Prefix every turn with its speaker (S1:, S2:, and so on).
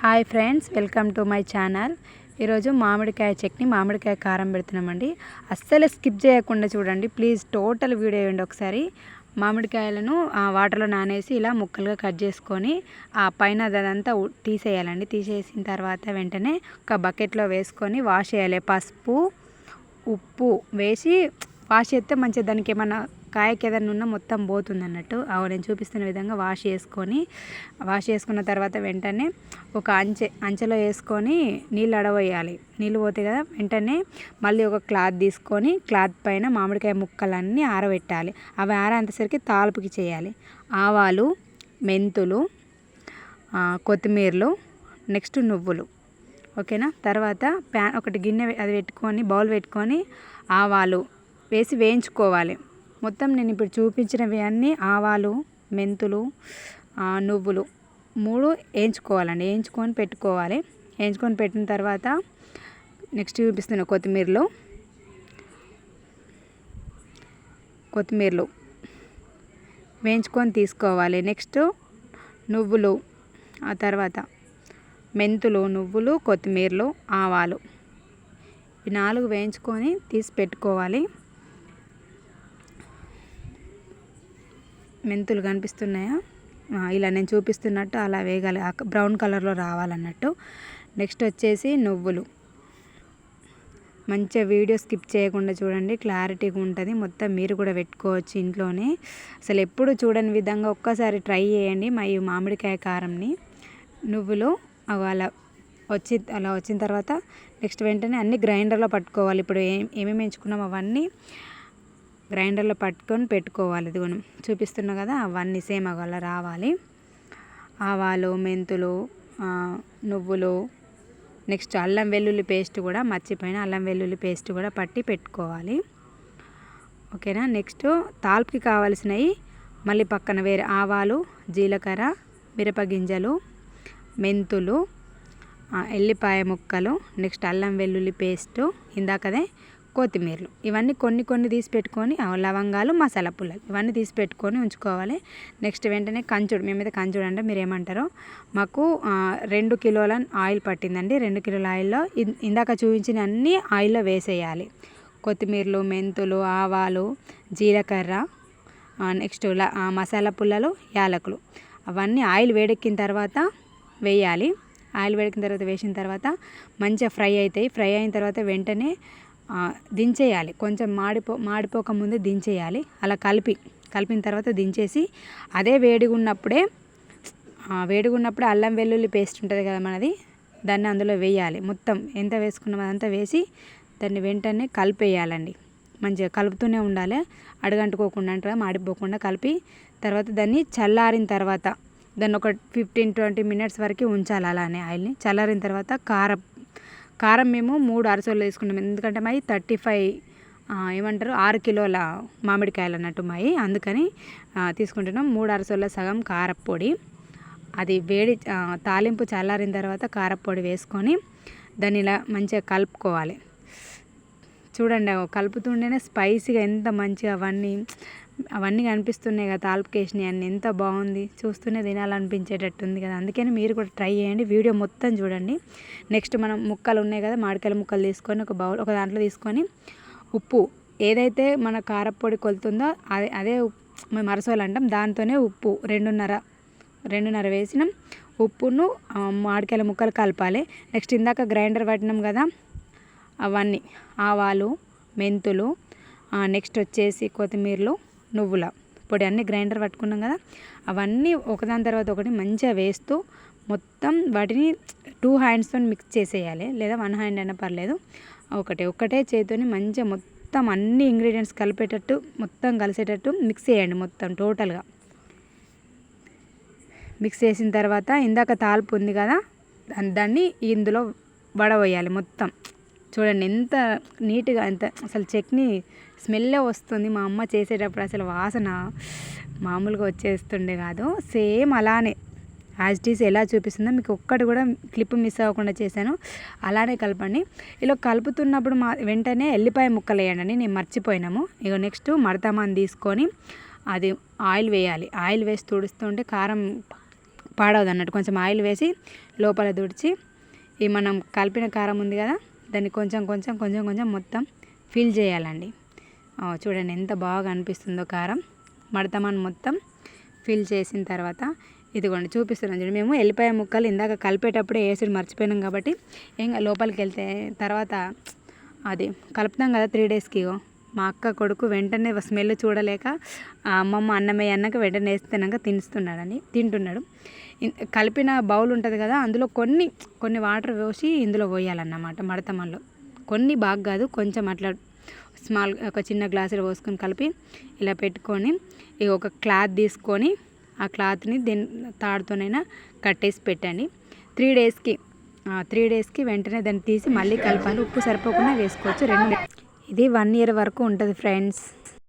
S1: Hi friends welcome to my channel. ఈరోజు మామిడికాయ చట్నీ మామిడికాయ కారం పెడుతున్నామండి. అస్సలు స్కిప్ చేయకుండా చూడండి ప్లీజ్ టోటల్ వీడియో వేయండి ఒకసారి. మామిడికాయలను వాటర్లో నానేసి ఇలా ముక్కలుగా కట్ చేసుకొని ఆ పైన అదంతా తీసేయాలండి. తీసేసిన తర్వాత వెంటనే ఒక బకెట్లో వేసుకొని వాష్ చేయాలి. పసుపు ఉప్పు వేసి వాష్ చేస్తే మంచిగా దానికి ఏమన్నా కాయకి ఏదైనా మొత్తం పోతుంది అన్నట్టు అవి నేను చూపిస్తున్న విధంగా వాష్ చేసుకొని వాష్ చేసుకున్న తర్వాత వెంటనే ఒక అంచె అంచెలో వేసుకొని నీళ్ళు అడవేయాలి నీళ్ళు పోతే కదా వెంటనే మళ్ళీ ఒక క్లాత్ తీసుకొని క్లాత్ పైన మామిడికాయ ముక్కలన్నీ ఆరబెట్టాలి. అవి ఆరేంతసరికి తాలుపుకి చేయాలి. ఆవాలు మెంతులు కొత్తిమీరలు నెక్స్ట్ నువ్వులు. ఓకేనా? తర్వాత ప్యాన్ ఒకటి గిన్నె అది పెట్టుకొని బౌల్ పెట్టుకొని ఆవాలు వేసి వేయించుకోవాలి. మొత్తం నేను ఇప్పుడు చూపించినవి అన్నీ ఆవాలు మెంతులు ఆ, నువ్వులు. మూడు వేయించుకోవాలండి. వేయించుకొని పెట్టుకోవాలి. వేయించుకొని పెట్టిన తర్వాత నెక్స్ట్ చూపిస్తున్న కొత్తిమీరలు. కొత్తిమీరలు వేయించుకొని తీసుకోవాలి. నెక్స్ట్ నువ్వులు ఆ తర్వాత మెంతులు నువ్వులు కొత్తిమీరలు ఆవాలు. ఈ నాలుగు వేయించుకొని తీసి పెట్టుకోవాలి. మెంతులు కనిపిస్తున్నాయా? ఇలా నేను చూపిస్తున్నట్టు అలా వేగాలి. బ్రౌన్ కలర్లో రావాలన్నట్టు. నెక్స్ట్ వచ్చేసి నువ్వులు. మంచిగా వీడియో స్కిప్ చేయకుండా చూడండి. క్లారిటీగా ఉంటుంది. మొత్తం మీరు కూడా పెట్టుకోవచ్చు ఇంట్లోనే. అసలు ఎప్పుడు చూడని విధంగా ఒక్కసారి ట్రై చేయండి. మా ఈ మామిడికాయ కారంని. నువ్వులు అవి అలా వచ్చి అలా వచ్చిన తర్వాత నెక్స్ట్ వెంటనే అన్ని గ్రైండర్లో పట్టుకోవాలి. ఇప్పుడు ఏం ఏమేమి ఎంచుకున్నాం అవన్నీ. గ్రైండర్లో పట్టుకొని పెట్టుకోవాలి. ఇదిగోను మనం చూపిస్తున్నా కదా అవన్నీ సేమ్ అవి అలా రావాలి. ఆవాలు మెంతులు నువ్వులు నెక్స్ట్ అల్లం వెల్లుల్లి పేస్ట్ కూడా మర్చిపోయిన అల్లం వెల్లుల్లి పేస్ట్ కూడా పట్టి పెట్టుకోవాలి. ఓకేనా? నెక్స్ట్ తాల్పుకి కావాల్సినవి మళ్ళీ పక్కన వేరే ఆవాలు జీలకర్ర మిరపగింజలు మెంతులు ఎల్లిపాయ ముక్కలు నెక్స్ట్ అల్లం వెల్లుల్లి పేస్టు. ఇందాకదే కొత్తిమీరలు. ఇవన్నీ కొన్ని కొన్ని తీసి పెట్టుకొని లవంగాలు మసాలా పుల్లలు ఇవన్నీ తీసి పెట్టుకొని ఉంచుకోవాలి. నెక్స్ట్ వెంటనే కంచుడు మేమైతే కంచుడు అంటే మీరు ఏమంటారో మాకు రెండు కిలోల ఆయిల్ పట్టిందండి. రెండు కిలోల ఆయిల్లో ఇందాక చూపించిన అన్ని ఆయిల్లో వేసేయాలి. కొత్తిమీరలు మెంతులు ఆవాలు జీలకర్ర నెక్స్ట్ మసాలా పుల్లలు యాలకులు. అవన్నీ ఆయిల్ వేడెక్కిన తర్వాత వేయాలి. ఆయిల్ వేడికిన తర్వాత వేసిన తర్వాత మంచిగా ఫ్రై అవుతాయి ఫ్రై అయిన తర్వాత వెంటనే దించేయాలి. కొంచెం మాడిపో మాడిపోకముందే దించేయాలి. అలా కలిపి కలిపిన తర్వాత దించేసి అదే వేడిగా ఉన్నప్పుడే వేడిగా ఉన్నప్పుడు అల్లం వెల్లుల్లి పేస్ట్ ఉంటుంది కదా మనది దాన్ని అందులో వేయాలి. మొత్తం ఎంత వేసుకున్నామో అదంతా వేసి దాన్ని వెంటనే కలిపేయాలండి. మంచిగా కలుపుతూనే ఉండాలి. అడుగంటుకోకుండా అంటే మాడిపోకుండా కలిపి తర్వాత దాన్ని చల్లారిన తర్వాత దాన్ని ఒక ఫిఫ్టీన్ ట్వంటీ మినిట్స్ వరకు ఉంచాలి అలానే ఆయిల్ని. చల్లారిన తర్వాత కారం కారం మేము మూడు అరసోలు వేసుకున్నాం. ఎందుకంటే మాది థర్టీ ఫైవ్ ఏమంటారు ఆరు కిలోల మామిడికాయలు అన్నట్టు మాయి. అందుకని తీసుకుంటున్నాం మూడు అరసల సగం కారపొడి అది వేడి తాలింపు చల్లారిన తర్వాత కారపొడి వేసుకొని దాన్ని ఇలా మంచిగా కలుపుకోవాలి. చూడండి కలుపుతుంటేనే స్పైసీగా ఎంత మంచిగా అవన్నీ అవన్నీ కనిపిస్తున్నాయి కదా తాల్పుకేసినవి అన్నీ ఎంత బాగుంది. చూస్తూనే తినాలనిపించేటట్టు ఉంది కదా. అందుకని మీరు కూడా ట్రై చేయండి. వీడియో మొత్తం చూడండి. నెక్స్ట్ మనం ముక్కలు ఉన్నాయి కదా మామిడికాయల ముక్కలు తీసుకొని ఒక బౌల్ ఒక దాంట్లో తీసుకొని ఉప్పు ఏదైతే మన కారపొడి కొలుతుందో అదే అదే ఉప్- మేము అంటాం. దాంతోనే ఉప్పు రెండున్నర రెండున్నర వేసినాం. ఉప్పును మాడికాయల మామిడికాయల ముక్కలు కలపాలి. నెక్స్ట్ ఇందాక గ్రైండర్ పట్టినాం కదా అవన్నీ ఆవాలు మెంతులు నెక్స్ట్ వచ్చేసి కొత్తిమీరలు నువ్వుల. పొడి అన్నీ గ్రైండర్ పట్టుకున్నాం కదా అవన్నీ ఒకదాని తర్వాత ఒకటి మంచిగా వేస్తూ మొత్తం వాటిని టూ హ్యాండ్స్తో మిక్స్ చేసేయాలి. లేదా వన్ హ్యాండ్ అయినా పర్లేదు. ఒకటే ఒకటే చేతితోని మంచిగా మొత్తం అన్ని ఇంగ్రీడియంట్స్ కలిపేటట్టు మొత్తం కలిసేటట్టు మిక్స్ చేయండి మొత్తం టోటల్గా. మిక్స్ చేసిన తర్వాత ఇందాక తాల్పు ఉంది కదా దాన్ని- దాన్ని ఇందులో వడవేయాలి మొత్తం. చూడండి ఎంత నీట్గా ఎంత అసలు చట్నీ స్మెల్లే వస్తుంది మా అమ్మ చేసేటప్పుడు. అసలు వాసన మామూలుగా వచ్చేస్తుండే కాదు. సేమ్ అలానే యాజ్ ఇట్ ఈస్ ఎలా చూపిస్తుందో మీకు ఒక్కటి కూడా క్లిప్ మిస్ అవ్వకుండా చేశాను. అలానే కలపండి. ఇలా కలుపుతున్నప్పుడు మా వెంటనే ఎల్లిపాయ ముక్కలు వేయండి. నేను మర్చిపోయినాము. ఇక నెక్స్ట్ మడతమాన్ తీసుకొని అది ఆయిల్ వేయాలి. ఆయిల్ వేసి తుడుస్తుంటే కారం పాడవదు అన్నట్టు కొంచెం ఆయిల్ వేసి లోపల తుడిచి ఈ మనం కలిపిన కారం ఉంది కదా దాన్ని కొంచెం కొంచెం కొంచెం కొంచెం మొత్తం ఫిల్ చేయాలండి. చూడండి ఎంత బాగా అనిపిస్తుందో కారం. మడతమాన్ మొత్తం ఫిల్ చేసిన తర్వాత ఇదిగోండి చూపిస్తున్నాను చూడండి. మేము ఎల్లిపాయ ముక్కలు ఇందాక కలిపేటప్పుడే వేసి మర్చిపోయినాం కాబట్టి ఇంకా లోపలికి వెళ్తే తర్వాత అది కలుపుతాం కదా త్రీ డేస్కి మా అక్క కొడుకు వెంటనే స్మెల్ చూడలేక అమ్మమ్మ అన్నమయ్య అన్నాక వెంటనే వేస్తున్నాక తినిస్తున్నాడని తింటున్నాడు. కలిపిన బౌల్ ఉంటుంది కదా అందులో కొన్ని కొన్ని వాటర్ పోసి ఇందులో పోయాలన్నమాట మడతమల్లో. కొన్ని బాగా కాదు కొంచెం అట్లా స్మాల్ ఒక చిన్న గ్లాసులో పోసుకొని కలిపి ఇలా పెట్టుకొని ఇక ఒక క్లాత్ తీసుకొని ఆ క్లాత్ని దీని తాడుతోనైనా కట్టేసి పెట్టండి. త్రీ డేస్కి త్రీ డేస్కి వెంటనే దాన్ని తీసి మళ్ళీ కలపాలి. ఉప్పు సరిపోకుండా వేసుకోవచ్చు. రెండు ఇది వన్ ఇయర్ వరకు ఉంటుంది ఫ్రెండ్స్.